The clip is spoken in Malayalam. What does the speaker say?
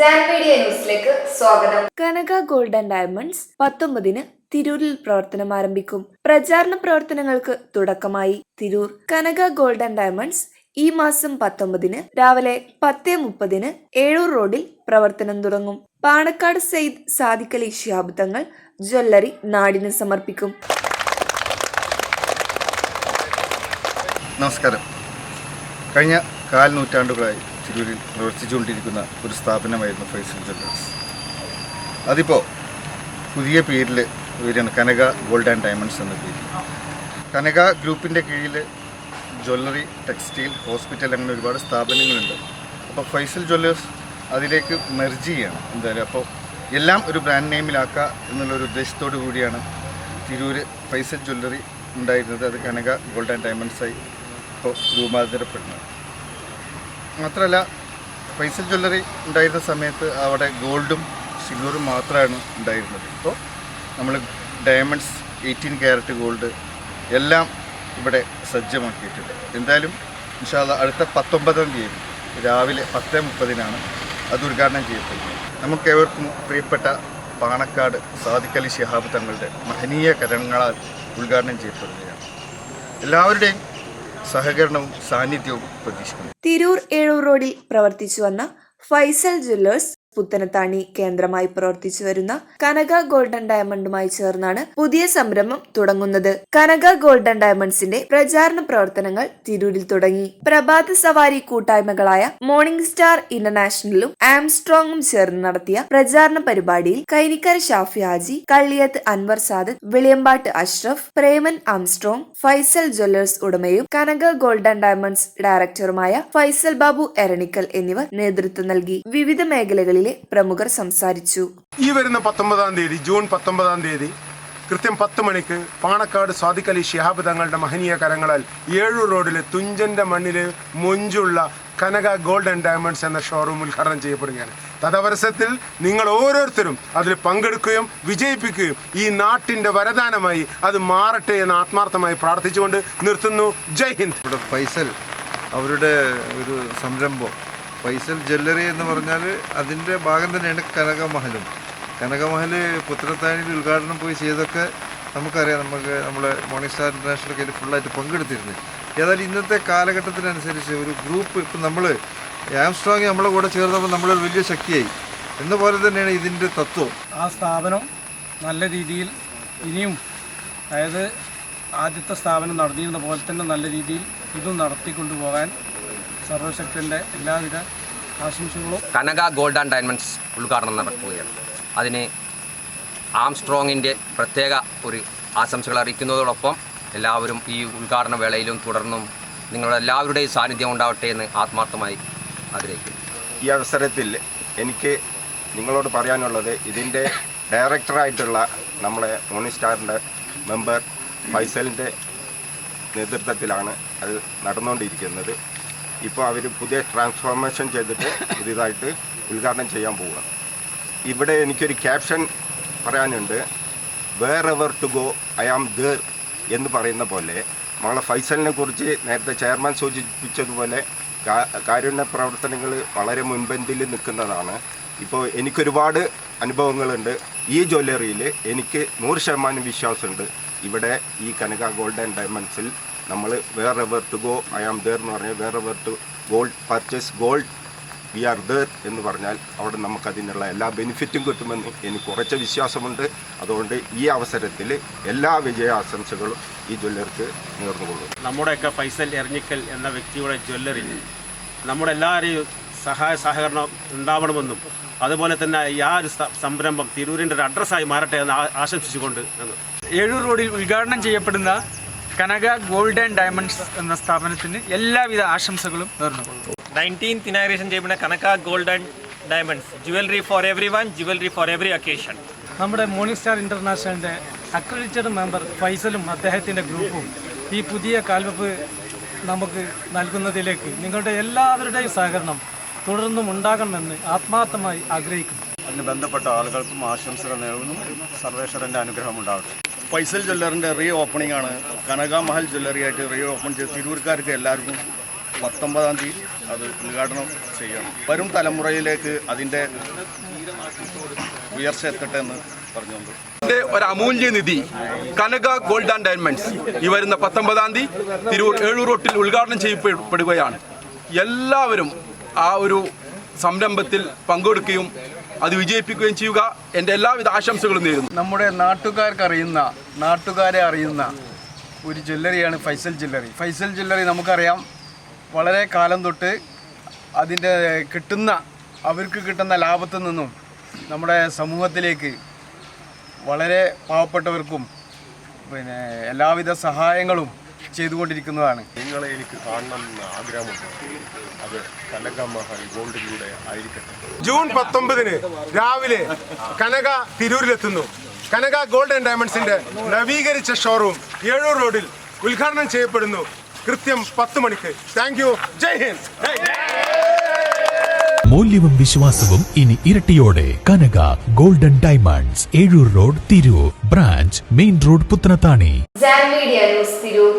ന്യൂസിലേക്ക് സ്വാഗതം. കനക ഗോൾഡ് ആൻഡ് ഡയമണ്ട്സ് പത്തൊമ്പതിന് തിരൂരിൽ പ്രവർത്തനം ആരംഭിക്കും. പ്രചാരണ പ്രവർത്തനങ്ങൾക്ക് തുടക്കമായി. Tirur Kanaka gold and diamonds ഈ മാസം പത്തൊമ്പതിന് രാവിലെ പത്തേ മുപ്പതിന് ഏഴൂർ റോഡിൽ പ്രവർത്തനം തുടങ്ങും. പാണക്കാട് സെയ്ദ് സാദിഖലി ശിഹാബ് തങ്ങൾ ജ്വല്ലറി നാടിന് സമർപ്പിക്കും. നമസ്കാരം. കഴിഞ്ഞ കാൽ നൂറ്റാണ്ടുകളായി തിരൂരിൽ പ്രവർത്തിച്ചുകൊണ്ടിരിക്കുന്ന ഒരു സ്ഥാപനമായിരുന്നു ഫൈസൽ ജ്വല്ലേഴ്സ്. അതിപ്പോൾ പുതിയ പേരിൽ വരികയാണ് കനക ഗോൾഡ് ആൻഡ് ഡയമണ്ട്സ് എന്ന പേര്. കനക ഗ്രൂപ്പിന്റെ കീഴിൽ ജ്വല്ലറി ടെക്സ്റ്റൈൽ ഹോസ്പിറ്റൽ അങ്ങനെ ഒരുപാട് സ്ഥാപനങ്ങളുണ്ട്. അപ്പോൾ ഫൈസൽ ജ്വല്ലേഴ്സ് അതിലേക്ക് മെർജ് ചെയ്യണം. എന്തായാലും അപ്പോൾ എല്ലാം ഒരു ബ്രാൻഡ് നെയിമിലാക്കുക എന്നുള്ളൊരു ഉദ്ദേശത്തോടു കൂടിയാണ് തിരൂര് ഫൈസൽ ജ്വല്ലറി ഉണ്ടായിരുന്നത്. അത് കനക ഗോൾഡ് ആൻഡ് ഡയമണ്ട്സായി ഇപ്പോൾ രൂപാന്തരപ്പെടുന്നത്. മാത്രമല്ല പൈസൽ ജ്വല്ലറി ഉണ്ടായിരുന്ന സമയത്ത് അവിടെ ഗോൾഡും സിൽവറും മാത്രമാണ് ഉണ്ടായിരുന്നത്. ഇപ്പോൾ നമ്മൾ ഡയമണ്ട്സ് എയ്റ്റീൻ ക്യാരറ്റ് ഗോൾഡ് എല്ലാം ഇവിടെ സജ്ജമാക്കിയിട്ടുണ്ട്. എന്തായാലും ഇൻഷാല്ല അടുത്ത പത്തൊമ്പതാം തീയതി രാവിലെ പത്ത് മുപ്പതിനാണ് അത് ഉദ്ഘാടനം ചെയ്യപ്പെടുന്നത്. നമുക്ക് ഏവർക്കും പ്രിയപ്പെട്ട പാണക്കാട് സാദിഖലി ശിഹാബ് തങ്ങളുടെ മഹനീയ കരങ്ങളാൽ ഉദ്ഘാടനം ചെയ്യപ്പെടുകയാണ്. എല്ലാവരുടെയും സഹകരണവും സാന്നിധ്യവും പ്രതീക്ഷിക്കുന്നു. തിരൂർ ഏഴൂർ റോഡിൽ പ്രവർത്തിച്ചു വന്ന ഫൈസൽ ജ്വല്ലേഴ്സ് പുത്തനത്താണി കേന്ദ്രമായി പ്രവർത്തിച്ചു വരുന്ന കനക ഗോൾഡൻ ഡയമണ്ടുമായി ചേർന്നാണ് പുതിയ സംരംഭം തുടങ്ങുന്നത്. കനക ഗോൾഡൻ ഡയമണ്ട്സിന്റെ പ്രചാരണ പ്രവർത്തനങ്ങൾ തിരൂരിൽ തുടങ്ങി. പ്രഭാത സവാരി കൂട്ടായ്മകളായ മോർണിംഗ് സ്റ്റാർ ഇന്റർനാഷണലും ആംസ്ട്രോങ്ങും ചേർന്ന് നടത്തിയ പ്രചാരണ പരിപാടിയിൽ കൈനിക്കര ഷാഫി ഹാജി കള്ളിയത്ത് അൻവർ സാദത്ത് വെളിയമ്പാട്ട് അഷ്റഫ് പ്രേമൻ ആംസ്ട്രോങ് ഫൈസൽ ജ്വല്ലേഴ്സ് ഉടമയും കനക ഗോൾഡൻ ഡയമണ്ട്സ് ഡയറക്ടറുമായ ഫൈസൽ ബാബു എരണിക്കൽ എന്നിവർ നേതൃത്വം നൽകി. വിവിധ മേഖലകളിലെ പ്രമുഖർ സംസാരിച്ചു. ഈ വരുന്ന പത്തൊമ്പതാം തീയതി ജൂൺ പത്തൊമ്പതാം തീയതി കൃത്യം പത്ത് മണിക്ക് പാണക്കാട് സ്വാദിഖ് അലി ഷിഹാബ് തങ്ങളുടെ മഹനീയ കരങ്ങളാൽ ഏഴൂർ റോഡിലെ തുഞ്ചന്റെ മണ്ണിൽ മൊഞ്ചുള്ള കനക ഗോൾഡൻ ആൻഡ് ഡയമണ്ട്സ് എന്ന ഷോറൂം ഉദ്ഘാടനം ചെയ്യപ്പെടുകയാണ്. തദവസരത്തിൽ നിങ്ങൾ ഓരോരുത്തരും അതിൽ പങ്കെടുക്കുകയും വിജയിപ്പിക്കുകയും ഈ നാട്ടിന്റെ വരദാനമായി അത് മാറട്ടെ എന്ന് ആത്മാർത്ഥമായി പ്രാർത്ഥിച്ചുകൊണ്ട് നിർത്തുന്നു. ജയ് ഹിന്ദ്. ഫൈസൽ അവരുടെ ഒരു സംരംഭം. ഫൈസൽ ജ്വല്ലറി എന്ന് പറഞ്ഞാൽ അതിന്റെ ഭാഗം തന്നെയാണ് കനകമഹലും. കനകമഹൽ പുത്രത്താനിയിൽ ഉദ്ഘാടനം പോയി ചെയ്തൊക്കെ നമുക്കറിയാം. നമുക്ക് നമ്മുടെ മോർണിംഗ് സ്റ്റാർ ഇന്റർനാഷണൽ ഒക്കെ ഫുള്ളായിട്ട് പങ്കെടുത്തിരുന്നു. ഏതായാലും ഇന്നത്തെ കാലഘട്ടത്തിനനുസരിച്ച് ഒരു ഗ്രൂപ്പ് ഇപ്പം നമ്മൾ ആംസ്ട്രോങ് നമ്മളെ കൂടെ ചേർന്നപ്പോൾ നമ്മളൊരു വലിയ ശക്തിയായി. എന്ന പോലെ തന്നെയാണ് ഇതിന്റെ തത്വം. ആ സ്ഥാപനം നല്ല രീതിയിൽ ഇനിയും അതായത് ആദ്യത്തെ സ്ഥാപനം നടത്തിയിരുന്ന പോലെ തന്നെ നല്ല രീതിയിൽ ഇതും നടത്തിക്കൊണ്ടുപോകാൻ സർവശക്തന്റെ എല്ലാവിധ ആശംസകളും കനക ഗോൾഡ് ആൻഡ് ഡയമണ്ട്സ് ഉദ്ഘാടനം നടക്കുകയാണ്. അതിന് ആംസ്ട്രോങ്ങിന്റെ പ്രത്യേക ഒരു ആശംസകൾ അറിയിക്കുന്നതോടൊപ്പം എല്ലാവരും ഈ ഉദ്ഘാടന വേളയിലും തുടർന്നും നിങ്ങളുടെ എല്ലാവരുടെയും സാന്നിധ്യം ഉണ്ടാവട്ടെ എന്ന് ആത്മാർത്ഥമായി ആഗ്രഹിക്കുന്നു. ഈ അവസരത്തിൽ എനിക്ക് നിങ്ങളോട് പറയാനുള്ളത് ഇതിന്റെ ഡയറക്ടറായിട്ടുള്ള നമ്മളെ മോണി സ്റ്റാറിന്റെ മെമ്പർ ഫൈസലിന്റെ നേതൃത്വത്തിലാണ് അത് നടന്നുകൊണ്ടിരിക്കുന്നത്. ഇപ്പോൾ അവർ പുതിയ ട്രാൻസ്ഫോർമേഷൻ ചെയ്തിട്ട് പുതിയതായിട്ട് ഉദ്ഘാടനം ചെയ്യാൻ പോവുകയാണ് ഇവിടെ എനിക്കൊരു ക്യാപ്ഷൻ പറയാനുണ്ട്. Wherever to go I am there എന്ന് പറയുന്ന പോലെ നമ്മളെ ഫൈസലിനെ കുറിച്ച് നേരത്തെ ചെയർമാൻ സൂചിപ്പിച്ചതുപോലെ കാരുണ്യ പ്രവർത്തനങ്ങൾ വളരെ മുൻപന്തിൽ നിൽക്കുന്നതാണ്. ഇപ്പോൾ എനിക്കൊരുപാട് അനുഭവങ്ങളുണ്ട്. ഈ ജ്വല്ലറിയിൽ എനിക്ക് നൂറ് ശതമാനം വിശ്വാസമുണ്ട്. ഇവിടെ ഈ കനക ഗോൾഡ് ആൻഡ് ഡയമണ്ട്സിൽ നമ്മൾ wherever to go I am there എന്ന് പറഞ്ഞാൽ wherever to gold purchase gold we are there എന്ന് പറഞ്ഞാൽ അവിടെ നമുക്കതിനുള്ള എല്ലാ ബെനിഫിറ്റും കിട്ടുമെന്ന് എനിക്ക് ഉറച്ച വിശ്വാസമുണ്ട്. അതുകൊണ്ട് ഈ അവസരത്തിൽ എല്ലാ വിജയാശംസകളും ഈ ജ്വല്ലർക്ക് നേർന്നുകൊള്ളുന്നു നമ്മുടെയൊക്കെ ഫൈസൽ എറിഞ്ഞിക്കൽ എന്ന വ്യക്തിയുടെ ജ്വല്ലറി നമ്മുടെ എല്ലാവരെയും സഹായ സഹകരണം ഉണ്ടാവണമെന്നും അതുപോലെ തന്നെ ഈ ആ ഒരു സംരംഭം തിരൂരിന്റെ ഒരു അഡ്രസ്സായി മാറട്ടെ എന്ന് ആശംസിച്ചുകൊണ്ട് എന്ന് ഏഴൂർ റോഡിൽ ഉദ്ഘാടനം ചെയ്യപ്പെടുന്ന കനക ഗോൾഡ് ആൻഡ് ഡയമണ്ട്സ് എന്ന സ്ഥാപനത്തിന് എല്ലാവിധ ആശംസകളും നേർന്നു. നയന്റീൻത്ത് ഇനാഗ്രേഷൻ ചെയ്യുന്ന Kanaka gold and diamonds. Jewellery for everyone jewellery for every occasion നമ്മുടെ മോർണിംഗ് സ്റ്റാർ ഇന്റർനാഷണലിന്റെ അക്രഡിറ്റഡ് മെമ്പർ ഫൈസലും അദ്ദേഹത്തിന്റെ ഗ്രൂപ്പും ഈ പുതിയ കാൽവെപ്പ് നമുക്ക് നൽകുന്നതിലേക്ക് നിങ്ങളുടെ എല്ലാവരുടെയും സഹകരണം തുടർന്നും ഉണ്ടാകണമെന്ന് ആത്മാർത്ഥമായി ആഗ്രഹിക്കുന്നു. അതിന് ബന്ധപ്പെട്ട ആളുകൾക്കും ആശംസകൾ നേടുന്നു സർവേശ്വരന്റെ അനുഗ്രഹം ഉണ്ടാവട്ടെ. ഫൈസൽ ജ്വല്ലറിന്റെ റീ ഓപ്പണിംഗ് ആണ് കനകാമഹൽ ജ്വല്ലറി ആയിട്ട് റീ ഓപ്പൺ ചെയ്ത് തിരൂർക്കാർക്ക് എല്ലാവർക്കും പത്തൊമ്പതാം തീയതി അത് ഉദ്ഘാടനം ചെയ്യണം. വരും തലമുറയിലേക്ക് അതിന്റെ ഉയർച്ച എത്തട്ടെ എന്ന് പറഞ്ഞുകൊണ്ട്. ഒരു അമൂല്യ നിധി കനക ഗോൾഡ് ആൻഡ് ഡയമണ്ട്സ് ഈ വരുന്ന പത്തൊമ്പതാം തീയതി തിരൂർ ഏഴൂർ റോട്ടിൽ ഉദ്ഘാടനം ചെയ്യപ്പെടുകയാണ്. എല്ലാവരും ആ ഒരു സംരംഭത്തിൽ പങ്കെടുക്കുകയും അത് വിജയിപ്പിക്കുകയും ചെയ്യുക. എന്റെ എല്ലാവിധ ആശംസകളും നേരുന്നു. നമ്മുടെ നാട്ടുകാർക്ക് അറിയുന്ന നാട്ടുകാരെ അറിയുന്ന ഒരു ജ്വല്ലറിയാണ് ഫൈസൽ ജ്വല്ലറി. ഫൈസൽ ജ്വല്ലറി നമുക്കറിയാം വളരെ കാലം തൊട്ട് അതിന്റെ കിട്ടുന്ന അവർക്ക് കിട്ടുന്ന ലാഭത്തിൽ നിന്നും നമ്മുടെ സമൂഹത്തിലേക്ക് വളരെ പാവപ്പെട്ടവർക്കും പിന്നെ എല്ലാവിധ സഹായങ്ങളും ചെയ്തുകൊണ്ടിരിക്കുന്നതാണ്. നിങ്ങളെ എനിക്ക് കാണണം എന്ന് ആഗ്രഹമുണ്ട്. അത് കനകമഹൽ ഗോൾഡിലൂടെ ആയിരിക്കട്ടെ. ജൂൺ പത്തൊമ്പതിന് രാവിലെ കനക തിരൂരിലെത്തുന്നു. കനക ഗോൾഡ് ആൻഡ് ഡയമണ്ട്സിന്റെ നവീകരിച്ച ഷോറൂം ഏഴൂർ റോഡിൽ ഉദ്ഘാടനം ചെയ്യപ്പെടുന്നു. കൃത്യം പത്ത് മണിക്ക്. Thank you Jai Hind. മൂല്യവും വിശ്വാസവും ഇനി ഇരട്ടിയോടെ. Kanaka golden diamonds Ezhur road Tirur branch main road Puthanathani. Media news Tirur